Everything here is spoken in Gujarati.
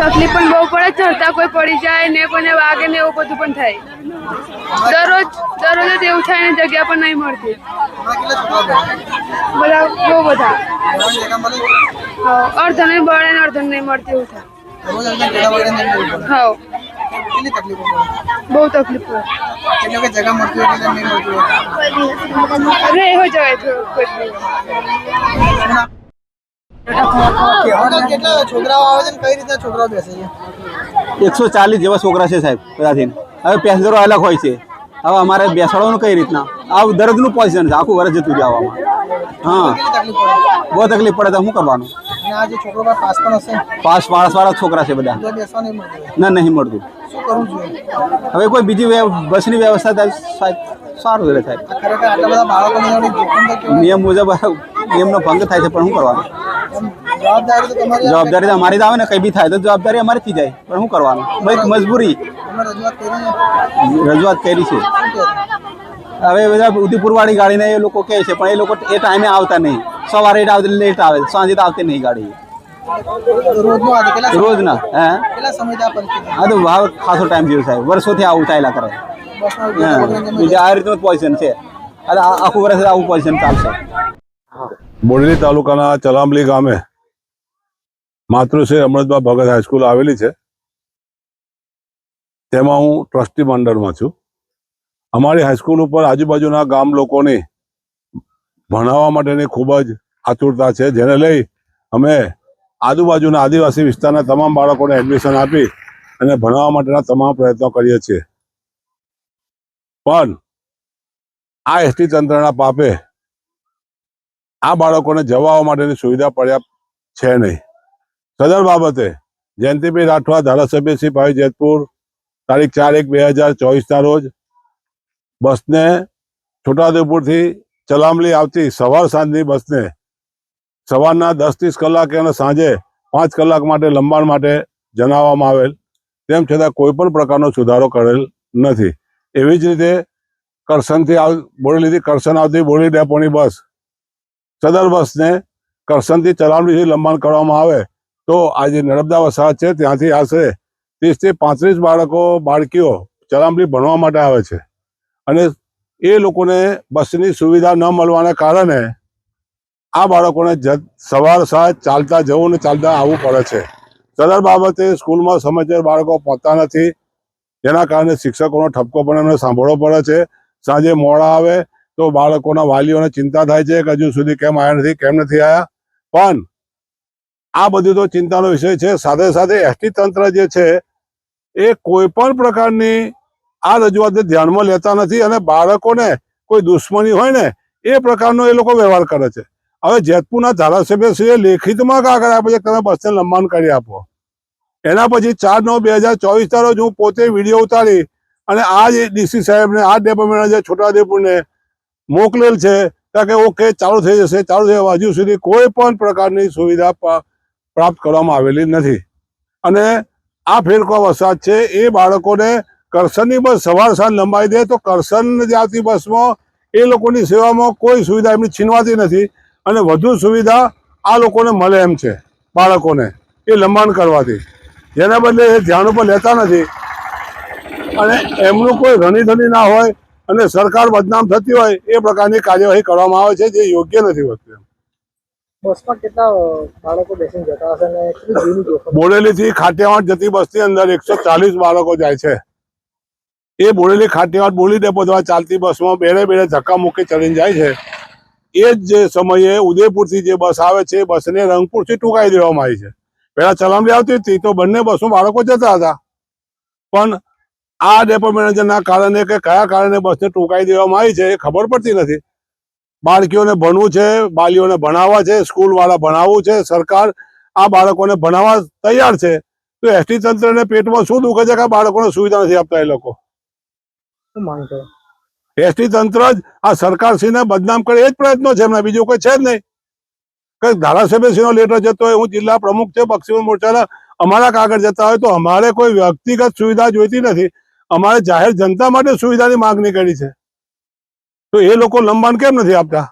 તકલીફ પણ બહુ પડે ચડતા કોઈ પડી જાય ને કોઈને વાગે ને એવું બધું પણ થાય. દરરોજ દરરોજ જ એવું થાય ને જગ્યા પણ નહીં મળતી? બધા બહુ બધા. અડધો નહીં મળે ને અડધો નહીં મળતી એવું થાય. બહુ તકલીફ પડે. એવો જવાય થોડું કેટલા છોકરાઓ આવે છે કઈ રીતના છોકરાઓ બેસે છે? એકસો ચાલીસ જેવા છોકરા છે સાહેબ બધાથી. હવે પેસેન્જરો અલગ હોય છે. હવે અમારે બેસાડવાનું કઈ રીતના? આ દર્દનું પોઝિશન છે આખું વર્ષ જતું જવામાં હા. બહુ તકલીફ પડે તો શું કરવાનું? પાસે માણસ વાળા છોકરા છે બધા. ના નહીં મળતું. હવે કોઈ બીજી બસની વ્યવસ્થા થાય સાહેબ સારું રહે સાહેબ. નિયમ મુજબ નિયમનો ભંગ થાય છે પણ શું કરવાનું? જવાબદારી તો તમારી તો અમારી જ આવે ને કઈ બી થાય તો જવાબદારી અમારી થઈ જાય. પણ શું કરવાનું? ભાઈ મજબૂરી. રજૂઆત કરી. છે? હવે બધા ઉદયપુરવાળી ગાડીને એ લોકો કહે છે પણ એ લોકો એ ટાઈમે આવતા નહીં. સવારે લેટ આવે સાંજે તો આવતી નહીં ગાડી. રોજનું હે? આ તો ભાવ ખાસો ટાઈમ જેવું સાહેબ વર્ષોથી આવું ચાલ્યા કરે. બીજા હા. આ રીતનું પોઝિશન છે. આખું વર્ષ આવું પોઝિશન ચાલશે. બોડેલી તાલુકાના ચલામલી ગામે માતૃશ્રી અમૃતબા ભગત હાઈસ્કૂલ આવેલી છે. તેમાં હું ટ્રસ્ટી મંડળમાં છું. અમારી હાઈસ્કૂલ ઉપર આજુબાજુના ગામ લોકોની ભણાવવા માટેની ખૂબ જ આતુરતા છે. જેને લઈ અમે આજુબાજુના આદિવાસી વિસ્તારના તમામ બાળકોને એડમિશન આપી અને ભણાવવા માટેના તમામ પ્રયત્નો કરીએ છીએ. પણ આ એસટી તંત્રના પાપે આ બાળકોને જવા માટેની સુવિધા પર્યાપ્ત છે નહીં. સદર બાબતે જયંતિભાઈ રાઠવા ધારાસભ્ય શ્રી ભાઈ જેતપુર, તારીખ ચાર એક બે હજાર ચોવીસના રોજ બસને છોટાઉદેપુરથી ચલામલી આવતી સવાર સાંજની બસને સવારના દસ ત્રીસ કલાકે અને સાંજે પાંચ કલાક માટે લંબાણ માટે જણાવવામાં આવેલ, તેમ છતાં કોઈ પણ પ્રકારનો સુધારો કરેલ નથી. એવી જ રીતે કરસનથી આવ બોરેલીથી કરસન આવતી બોરેલી ડેપોની બસ, સદર બસને કરસનથી ચલામલીથી લંબાણ કરવામાં આવે તો આ જે નર્મદા વસાહત છે, ત્યાંથી આશરે ત્રીસથી પાંત્રીસ બાળકો, બાળકીઓ ચલામલી ભણવા માટે આવે છે. અને એ લોકોને બસની સુવિધા ન મળવાના કારણે આ બાળકોને સવાર સાંજ ચાલતા જવું ને ચાલતા આવવું પડે છે. સદર બાબતે સ્કૂલમાં સમયસર બાળકો પહોંચતા નથી. જેના કારણે શિક્ષકોનો ઠપકો પણ એમને સાંભળવો પડે છે. સાંજે મોડા આવે તો બાળકોના વાલીઓને ચિંતા થાય છે કે હજુ સુધી કેમ આવ્યા નથી, કેમ નથી આવ્યા પણ આ બધું તો ચિંતાનો વિષય છે સાથે સાથે એસટી તંત્ર જે છે, એ કોઈ પણ પ્રકારની આ રજૂઆતને ધ્યાનમાં લેતા નથી અને બાળકોને કોઈ દુશ્મની હોય ને, એ પ્રકારનો એ લોકો વ્યવહાર કરે છે હવે જેતપુરના ધારાસભ્યશ્રીએ લેખિતમાં કાગળ આપે છે તમે બસને લંબાણ કરી આપો એના પછી ચાર નવ બે હજાર ચોવીસના રોજ હું પોતે વીડિયો ઉતારી અને આ જે ડીસી સાહેબને, આ ડેપાર્ટમેન્ટ જે છોટાઉદેપુરને મોકલેલ છે કે ઓકે, ચાલુ થઈ જશે, ચાલુ થઈ. હજુ સુધી કોઈ પણ પ્રકારની સુવિધા પ્રાપ્ત કરવામાં આવેલી નથી. અને આ ફેરકો વરસાદ છે, એ બાળકોને કરસનની બસ સવાર સાંજ લંબાઈ દે તો કરસન જે બસમાં એ લોકોની સેવામાં કોઈ સુવિધા એમની છીનવાતી નથી અને વધુ સુવિધા આ લોકોને મળે એમ છે, બાળકોને એ લંબાણ કરવાથી. જેના બદલે એ ધ્યાન ઉપર લેતા નથી. અને એમનું કોઈ રણીધણી ના હોય અને સરકાર બદનામ થતી હોય એ પ્રકારની કાર્યવાહી કરવામાં આવે છે, જે યોગ્ય નથી હોતી. બસમાં કેટલા જતા જતી બસની અંદર એકસો ચાલીસ બાળકો જાય છે. એ બોડેલી ખાટિયાવાડ બોલી ડેપો દ્વારા ચાલતી બસમાં બેડે બેડે ધક્કા મૂકી ચડીને જાય છે. એ જ સમયે ઉદયપુરથી જે બસ આવે છે, એ બસને રંગપુરથી ટૂંકાઈ દેવામાં આવી છે. પહેલા ચલામડી આવતી હતી, તો બંને બસો બાળકો જતા હતા. પણ આ ડેપો મેનેજરના કારણે કે કયા કારણે બસને ટૂંકાઈ દેવામાં આવી છે એ ખબર પડતી નથી. બાળકીઓને ભણવું છે બાલીઓને ભણાવવા છે સ્કૂલ વાળા ભણાવવું છે સરકાર આ બાળકોને ભણાવવા તૈયાર છે. તો એસટી તંત્રને પેટમાં શું દુખે છે કે આ બાળકોને સુવિધા નથી આપતા એ લોકો? એસટી તંત્ર જ આ સરકારશ્રીને બદનામ કરે એ જ પ્રયત્નો છે એમના બીજું કોઈ છે જ નહીં. કે ધારાસભ્યશ્રીનો લેટર જતો હોય હું જિલ્લા પ્રમુખ છે બક્ષી મોરચાના અમારા કાગળ જતા હોય તો અમારે કોઈ વ્યક્તિગત સુવિધા જોઈતી નથી. અમારે જાહેર જનતા માટે સુવિધાની માંગણી કરી છે. તો એ લોકો લંબાણ કેમ નથી આપતા?